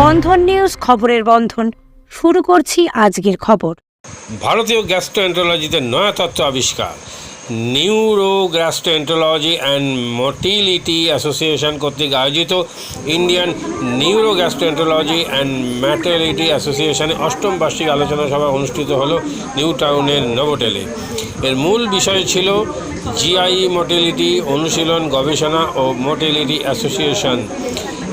বন্ধন news খবরের বন্ধন। শুরু করছি আজকের খবর। ভারতীয় গ্যাস্ট্রোএন্টারোলজিতে নয়া তত্ত্ব আবিষ্কার। Neuro gastroenterology and motility association কর্তৃক আয়োজিত Indian neuro gastroenterology and motility অ্যাসোসিয়েশনে অষ্টম বার্ষিক আলোচনা সভা অনুষ্ঠিত হলো নিউ টাউনের নভোটেলে এর মূল বিষয় ছিল জিআই মোটিলিটি অনুশীলন, গবেষণা ও মোটিলিটি অ্যাসোসিয়েশন।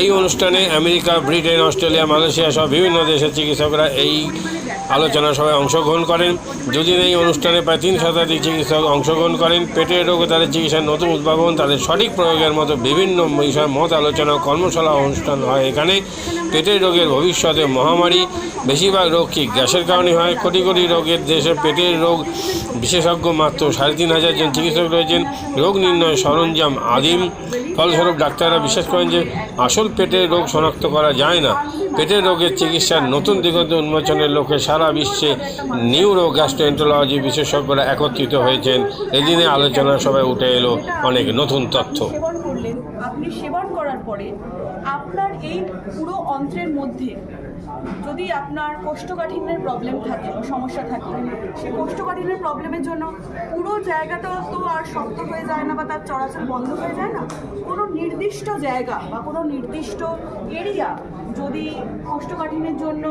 এই অনুষ্ঠানে আমেরিকা, ব্রিটেন, অস্ট্রেলিয়া, মালয়েশিয়া সহ বিভিন্ন দেশের চিকিৎসকরা এই আলোচনা সভায় অংশগ্রহণ করেন। দুদিন এই অনুষ্ঠানে প্রায় তিন শতাধিক চিকিৎসক অংশগ্রহণ করেন। পেটের রোগ তাদের চিকিৎসার নতুন উদ্ভাবন, তাদের সঠিক প্রয়োগের মতো বিভিন্ন বিষয় মত আলোচনা কর্মশালা অনুষ্ঠান হয় এখানে। পেটের রোগের ভবিষ্যতে মহামারী, বেশিরভাগ রোগ কি গ্যাসের কারণে হয়? কোটি কোটি রোগের দেশে পেটের রোগ বিশেষজ্ঞ মাত্র সাড়ে তিন হাজার জন চিকিৎসক রয়েছেন। রোগ নির্ণয় সরঞ্জাম আদিম। ফলস্বরূপ ডাক্তাররা বিশ্বাস করেন যে আসল পেটের রোগ শনাক্ত করা যায় না। পেটের রোগের চিকিৎসার নতুন দিগন্ত উন্মোচনের লক্ষ্যে সারা বিশ্বে নিউরো গ্যাস্ট্রোএন্টোলজি বিশেষজ্ঞরা একত্রিত হয়েছেন। এদিনে আলোচনা সভায় উঠে এলো অনেক নতুন তথ্য। আপনি সেবন করার পরে আপনার এই পুরো অন্ত্রের মধ্যে যদি আপনার কোষ্ঠকাঠিন্যের প্রবলেম থাকে বা সমস্যা থাকে, সেই কোষ্ঠকাঠিন্যের প্রবলেমের জন্য পুরো জায়গাটা তো আর শক্ত হয়ে যায় না বা তার চলাচল বন্ধ হয়ে যায় না। কোনো নির্দিষ্ট জায়গা বা কোনো নির্দিষ্ট এরিয়া যদি কোষ্ঠকাঠিন্যের জন্য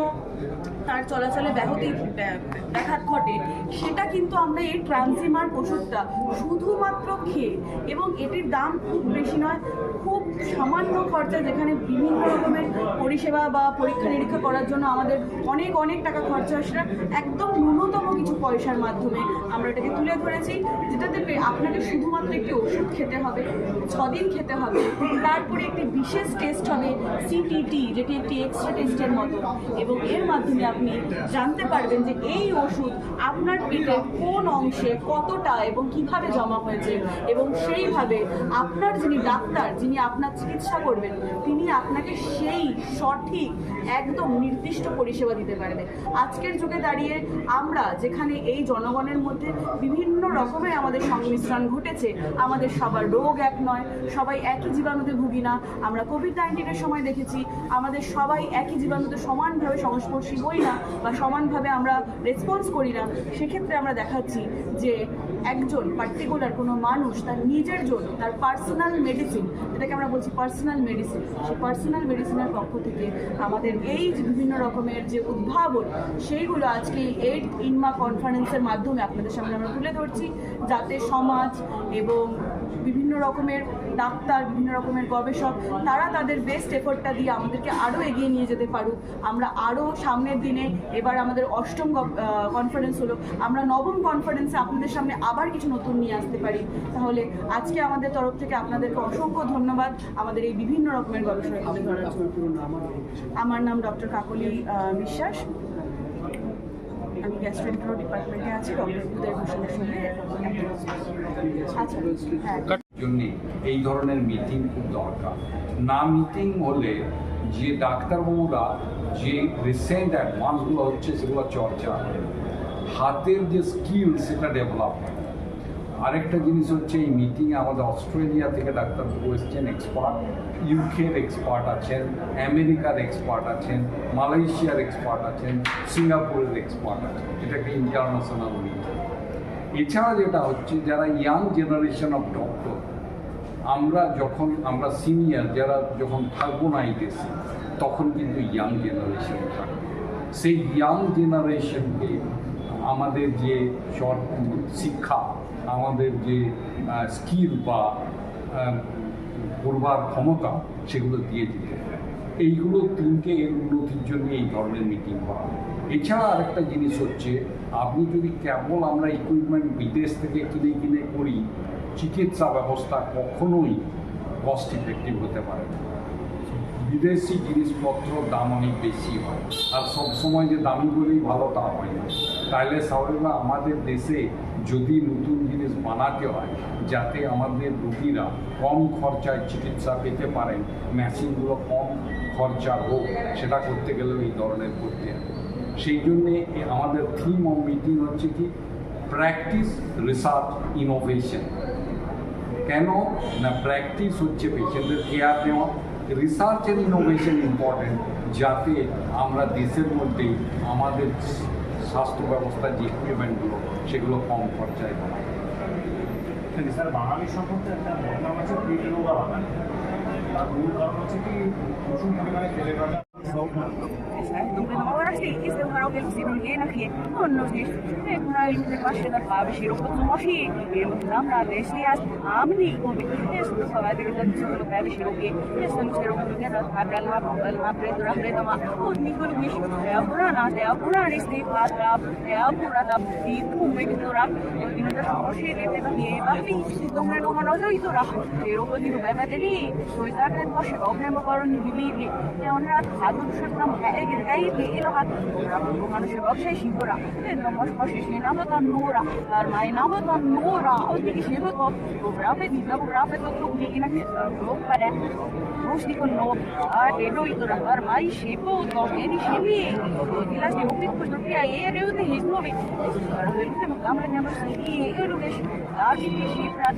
তার চলাচলে ব্যাহতি ব্য- ব্যাঘাত ঘটে, সেটা কিন্তু আমরা এই ট্রানজিমার ওষুধটা শুধুমাত্র খেয়ে এবং এটির দাম খুব বেশি নয়, খুব সামান্য খরচা যেখানে বিভিন্ন রকমের পরিষেবা বা পরীক্ষা নিরীক্ষা করার জন্য আমাদের অনেক অনেক টাকা খরচা হয়। সেটা একদম ন্যূনতম কিছু পয়সার মাধ্যমে আমরা এটাকে তুলে ধরেছি, যেটাতে আপনাকে শুধুমাত্র একটি ওষুধ খেতে হবে, ছদিন খেতে হবে, তারপরে একটি বিশেষ টেস্ট হবে সিটিটি যেটি একটি এক্সট্রা টেস্টের মতো। এবং এর মাধ্যমে আপনি জানতে পারবেন যে এই ওষুধ আপনার পেটের কোন অংশে কতটা এবং কীভাবে জমা হয়েছে এবং সেইভাবে আপনার যিনি ডাক্তার, যিনি আপনার চিকিৎসা করবেন, তিনি আপনাকে সেই সঠিক, একদম নির্দিষ্ট পরিষেবা দিতে পারবে। আজকের যুগে দাঁড়িয়ে আমরা যেখানে এই জনগণের মধ্যে বিভিন্ন রকমের আমাদের সংমিশ্রণ ঘটেছে, আমাদের সবার রোগ এক নয়, সবাই একই জীবাণুতে ভুগি না। আমরা কোভিড নাইন্টিনের সময় দেখেছি, আমাদের সবাই একই জীবাণুতে সমানভাবে সংস্পর্শী হই না বা সমানভাবে আমরা রেসপন্স করি না। সেক্ষেত্রে আমরা দেখাচ্ছি যে একজন পার্টিকুলার কোনো মানুষ তার নিজের জন্য, তার পার্সোনাল মেডিসিন যেটাকে আমরা বলছি পার্সোনাল মেডিসিন সেই পার্সোনাল মেডিসিনের পক্ষ থেকে আমাদের এই বিভিন্ন রকমের যে উদ্ভাবন, সেইগুলো আজকে এই এইট ইনমা কনফারেন্সের মাধ্যমে আপনাদের সামনে আমরা তুলে ধরছি। যাতে সমাজ এবং বিভিন্ন রকমের ডাক্তার, বিভিন্ন রকমের গবেষক, তারা তাদের বেস্ট এফোর্টটা দিয়ে আমাদেরকে আরও এগিয়ে নিয়ে যেতে পারুক। আমরা আরও সামনের দিনে, এবার আমাদের অষ্টম কনফারেন্স হলো। আমরা নবম কনফারেন্সে আপনাদের সামনে আবার কিছু নতুন নিয়ে আসতে পারি। তাহলে আজকে আমাদের তরফ থেকে আপনাদেরকে অসংখ্য ধন্যবাদ। আমাদের এই বিভিন্ন রকমের গবেষণা তুলে ধরার জন্য। আমার নাম ডক্টর কাকলি বিশ্বাস। আমি ডিপার্টমেন্টে আছি ডক্টর উদয় ঘোষালের সঙ্গে হ্যাঁ। জন্য এই ধরনের মিটিং খুব দরকার। না মিটিং হলে যে ডাক্তারবাবুরা যে রিসেন্ট অ্যাডভান্সগুলো হচ্ছে সেগুলো চর্চা হাতের যে স্কিল সেটা ডেভেলপ হয় আরেকটা জিনিস হচ্ছে এই মিটিংয়ে আমাদের অস্ট্রেলিয়া থেকে ডাক্তারবাবু এসছেন এক্সপার্ট ইউকের এক্সপার্ট আছেন আমেরিকার এক্সপার্ট আছেন মালয়েশিয়ার এক্সপার্ট আছেন সিঙ্গাপুরের এক্সপার্ট আছেন। এটাকে ইন্টারন্যাশনাল মিটিং এছাড়া যেটা হচ্ছে, যারা ইয়াং জেনারেশন অফ ডক্টর আমরা যখন, আমরা সিনিয়র যারা যখন থাকব না এই দেশে তখন কিন্তু ইয়াং জেনারেশন থাকবে সেই ইয়াং জেনারেশনকে আমাদের যে শিক্ষা আমাদের যে স্কিল বা করবার ক্ষমতা সেগুলো দিয়ে দিতে। এইগুলো তিনটে এর উন্নতির জন্য এই ধরনের মিটিং করা এছাড়া আরেকটা জিনিস হচ্ছে, আপনি যদি কেবল আমরা ইকুইপমেন্ট বিদেশ থেকে কিনে কিনে করি, চিকিৎসা ব্যবস্থা কখনোই কস্ট ইফেক্টিভ হতে পারে না। বিদেশি জিনিসপত্র দাম অনেক বেশি হয়। আর সবসময় যে দামি বলেই ভালো তা হয় না। তাইলে স্বাভাবিক আমাদের দেশে যদি নতুন জিনিস বানাতে হয়, যাতে আমাদের রোগীরা কম খরচায় চিকিৎসা পেতে পারেন, মেশিনগুলো কম খরচার হোক, সেটা করতে গেলেও এই ধরনের করতে হবে সেই জন্যে আমাদের থিম অফ মিটিং হচ্ছে কি প্র্যাকটিস রিসার্চ ইনোভেশন কেন না প্র্যাকটিস হচ্ছে পেশেন্টের কেয়ার নেওয়া। রিসার্চ এন্ড ইনোভেশন ইম্পর্টেন্ট যাতে আমরা দেশের মধ্যেই আমাদের স্বাস্থ্য ব্যবস্থার যে ইকুইপমেন্টগুলো সেগুলো কম খরচায় কিন্তু স্যার, বাঙালি সম্পর্কে একটা বদনাম আছে বাঙালি। তার মূল কারণ হচ্ছে কি প্রচুর পরিমাণে ভাজা Ahora sí, este es algo que si no viene aquí, no nos dice, es una ilusión de más de la pava, si lo podemos así, y lo que damos a decías, a mí, como es lo que va a decir, que se lo pave, si lo que es lo que lo que nos va a dar la la prendo la prendo ma, o ni con mi, e ahora na, e ahora ni este patra, e ahora la y tú me que dura, y no te vamos a ir de la nieva, y si tú me no no doy dura, pero pues digo, va a tener, soy la que no se va a poner para ni vivir, y ahora সাধু শুনলাম এক গাই এলো হাত মানুষের ব্যবসায় শিবরা নমস্কার সে নাম তার নোরা আর মায়ের নাম তার নোরা ওদিকে সে তো রাপে দিলাম রাপে তো লোক নিয়ে না লোক পারে রোশনি কোন লোক আর এলো ইতরা আর মাই শিবো তো এনি শিবি দিলা সে ওপি কুছ রুপিয়া এ রেউ তে হিজমো বে আর হইতে কামরা নেবার সি এলো বেশ আর কি শিবরা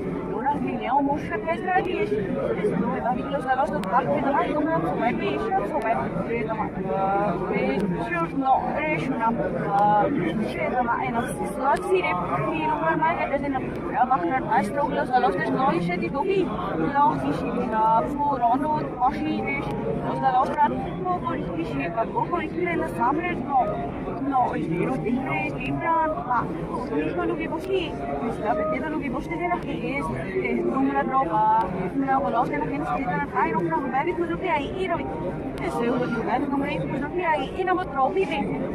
Milhão, um monstro atrás da gente. Eu tava vindo os negócios do carro, vindo mais uma, só é bicho, só é bicho, ma. Bicho, não, bicho, na. Bicho, ma, é na. Só se ele ir uma mais, é desenho. Eu mach dann erst noch los, los das neue, die Dobi. Lauf sich in der Furano, Maschine, los da lauf ran, wo ich mich hier, wo ich mir in der Sammlung noch. Pero tiene libran ma dico che così la sta vedendo che vostre era che non la droga una volta che non si dà ai non non bevi quello che hai io e se io dico bevi non bevi quello che hai io non trovi te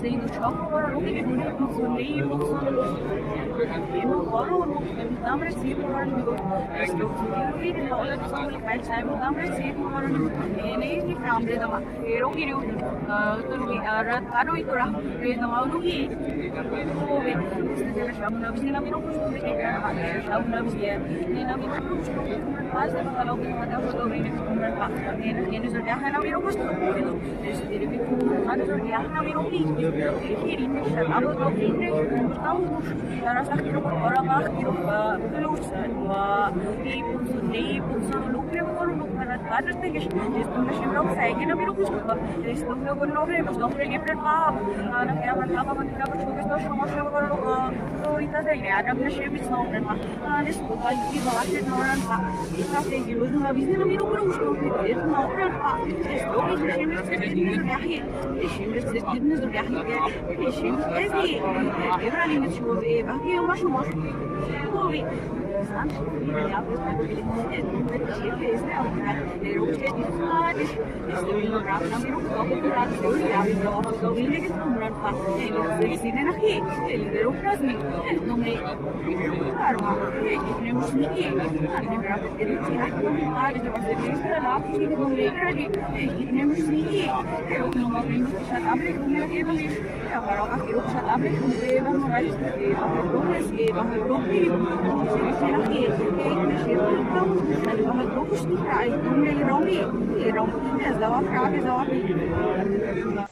Zeynep çok. Bugün mutlu, neyi mutlu. Io non trovi quello sì era io ma sono come deve essere un carato mi dico আমি আমরা সাদা গিয়ে নাম নাম আর সেই সব বড় লোকে শুনলেই Hemos boro namre si por esto que no la solo para saber namre si por ene ni namre dama ero kiru to ni ara taro i tora e dama lu hi o ve se Maar maar maar je ba doet wat die puntje puntje lukt hem dan ხარად ვარდრდილი ისტუმში მროცა ეგენები რუხისკობა ისტუმნოგო ნოვრემს გაფრეგებდნენ ყაბ არა ამან აბაბანი გაბაშობის და შემოშემორო როიტაზეინე ადამიანშების ნოვრემა არის უყალიბი ბალახი ნორანვა ისასეგი ლუზმა ბიზნესა მირობრა უშტოგი ერთ ნოვრემა ისტუმში შემეცდები რაჰი შემეცდები რაჰი შემეცდები ევრალინეში ვაბი ევაკიო მაშინ მოშოვი interessant. Ja, dus we hebben met GPS og det er jo ikke svært. Hvis du vil rap, da vil du komme til rap. Ja, hvis du har så vil jeg komme rap fast. Det er jo sin energi. Det er jo krasning. Nå må jeg bare ha det. Jeg må smikke. Det er bra. Det er ikke rett. Ja, hvis du har så vil jeg rap, så vil jeg acredito. E mesmo se eu não acredito que está brincando, eu acredito. É uma roca que está brincando, eu não acredito. Eu não acredito, eu não acredito. Eu não acredito. Eu não acredito. Eu não acredito. Eu não acredito. Eu não acredito. Eu não acredito. Eu não acredito. Eu não acredito.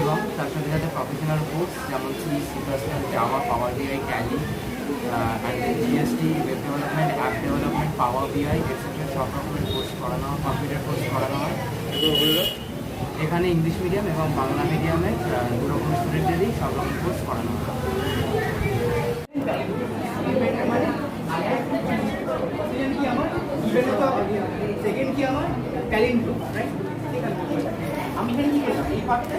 এবং তার সাথে সাথে professional course যেমন C C plus plus Java power BI and GST web development app development power BI etcetera সব রকমের course করানো হয় computer course করানো হয়। এখানে ইংলিশ মিডিয়াম এবং বাংলা মিডিয়ামে দু রকম স্টুডেন্টেরই সব রকম কোর্স করানো হয়। সেকেন্ড কি আমি এখানে কি এই পার্টটা